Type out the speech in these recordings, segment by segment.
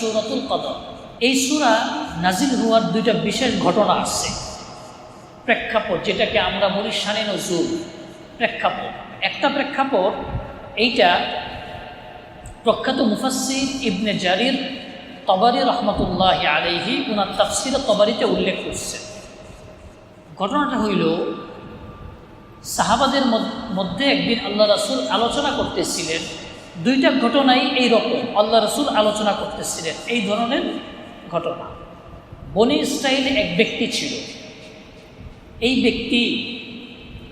সুরাতুল কদর। এই সুরা নাজিল হওয়ার দুইটা বিশেষ ঘটনা আছে। প্রেক্ষাপট, যেটাকে আমরা বলি শানে নজুল। প্রেক্ষাপট। একটা প্রেক্ষাপট, এইটা প্রখ্যাত মুফাসির ইবনে জারির তবারি রহমতুল্লাহ আলহি উনার তাফসির তবারিতে উল্লেখ করছে ঘটনাটা হইল, সাহাবাদের মধ্যে একদিন আল্লাহ রাসুল আলোচনা করতেছিলেন দুইটা ঘটনাই এই রকম। আল্লাহ রসুল আলোচনা করতেছিলেন এই ধরনের ঘটনা। বনি ইসরায়েলে এক ব্যক্তি ছিল। এই ব্যক্তি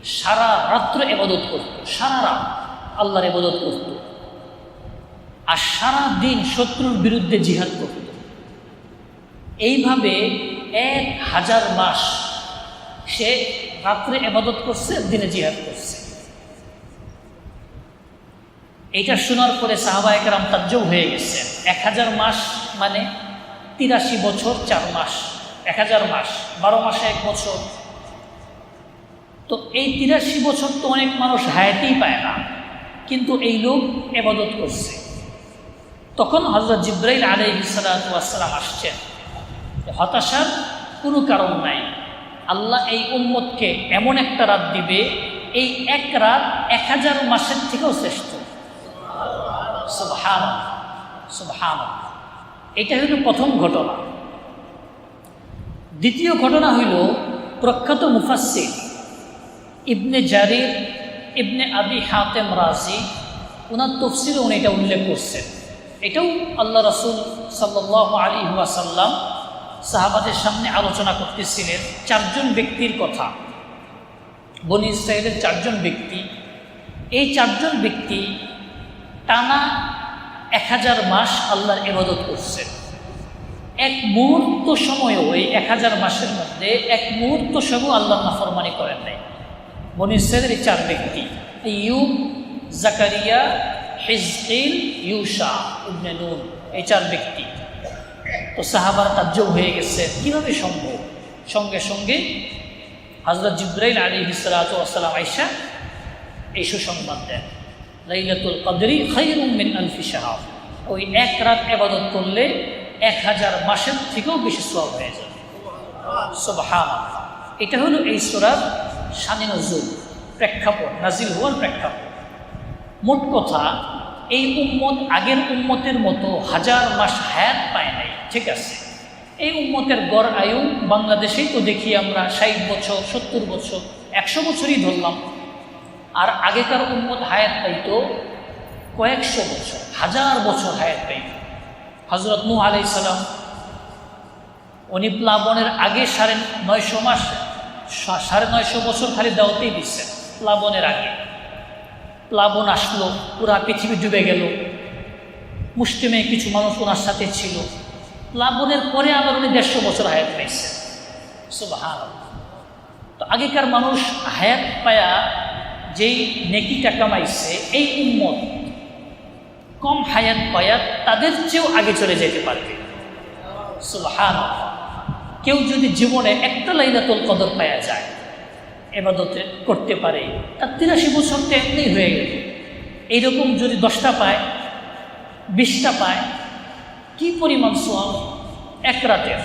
সারা রাত্র এবাদত করত, সারা রাত আল্লাহর এবাদত করত। আর সারা দিন শত্রুর বিরুদ্ধে জিহাদ করত। এইভাবে এক হাজার মাস সে রাত্রে এবাদত করছে, দিনে জিহাদ করছে। এইটা শোনার পরে সাহাবা একরাম তাজ্জব হয়ে গেছে এক হাজার মাস মানে তিরাশি বছর, চার মাস। এক হাজার মাস, বারো মাসে, এক বছর। তো এই তিরাশি বছর তো অনেক মানুষ হায়াতেই পায় না, কিন্তু এই লোক এবাদত করছে। তখন হজরত জিব্রাইল আলহ সালাম আসছেন। হতাশার কোনো কারণ নাই। আল্লাহ এই উম্মতকে এমন একটা রাত দিবে, এই এক রাত এক হাজার মাসের থেকেও শ্রেষ্ঠ। সুবহান এটা হইল প্রথম ঘটনা। দ্বিতীয় ঘটনা হইল প্রখ্যাত মুফাসির ইবনে জারির ইবনে আবি হাতেম রাজি ওনার তফসিরে উনি এটা উল্লেখ করছেন। এটাও আল্লাহ রসুল সাল্লাহ আলী ওয়াসাল্লাম সাহাবাদের সামনে আলোচনা করতেছিলেন। চারজন ব্যক্তির কথা। বনি ইসরায়েলের চারজন ব্যক্তি। এই চারজন ব্যক্তি টানা এক হাজার মাস আল্লাহর এবাদত করছেন এক মুহূর্ত সময়ও এই এক হাজার মাসের মধ্যে এক মুহূর্ত সময় আল্লাহ নাফরমানি করেন নাই। ইসরায়েলের এই চার ব্যক্তি ইউব জাকারিয়া, হিজকিল, ইউসা, ইবনে এই চার ব্যক্তি। তো সাহাবার তাজ্জব হয়ে গেছে। কীভাবে সম্ভব? সঙ্গে সঙ্গে হজরত জিব্রাইল আলী হিসালাতাম আইসা এই সুসংবাদ দেন। লাইলাতুল কদরি খৈরুম মিন আলফি সাহাব ওই এক রাত এবাদত করলে এক হাজার মাসের থেকেও বেশি সব হয়ে যাবে। সুবহান এটা হলো এই সোরার শানে নজরুল প্রেক্ষাপট নাজিল হওয়ার প্রেক্ষাপট। মোট কথা, এই উম্মত আগের উম্মতের মতো হাজার মাস হায়াত পায় নাই, ঠিক আছে? এই উম্মতের গড় আয়ু বাংলাদেশেই তো দেখি আমরা ষাট বছর, সত্তর বছর, একশো বছরই ধরলাম। আর আগেকার উম্মত হায়াত পাইতো কয়েকশো বছর, হাজার বছর হায়াত পাইত। হজরত নূহ আলাই সালাম, উনি প্লাবনের আগে সাড়ে নয়শো মাস, সাড়ে নয়শো বছর খালি দাওয়াতেই দিচ্ছেন প্লাবনের আগে। প্লাবন আসলো, পুরা পৃথিবী ডুবে গেল। মুসলিমে কিছু মানুষ ওনার সাথে ছিল। প্লাবনের পরে আবার উনি দেড়শো বছর হায়াত পাইছেন সুবাহান তো আগেকার মানুষ হায়াত পায়া যেই নেকিটা কামাইছে, এই উম্মত কম হায়াত পায়া তাদের চেয়েও আগে চলে যেতে পারবে। সুবাহান কেউ যদি জীবনে একটা লাইলাতুল কদর পাওয়া যায়, এবাদতে করতে পারে, তার তিরাশি বছর তো এমনি হয়ে গেল। এইরকম যদি দশটা পায়, বিশটা পায়, কি পরিমাণ সোয়াব এক রাতের।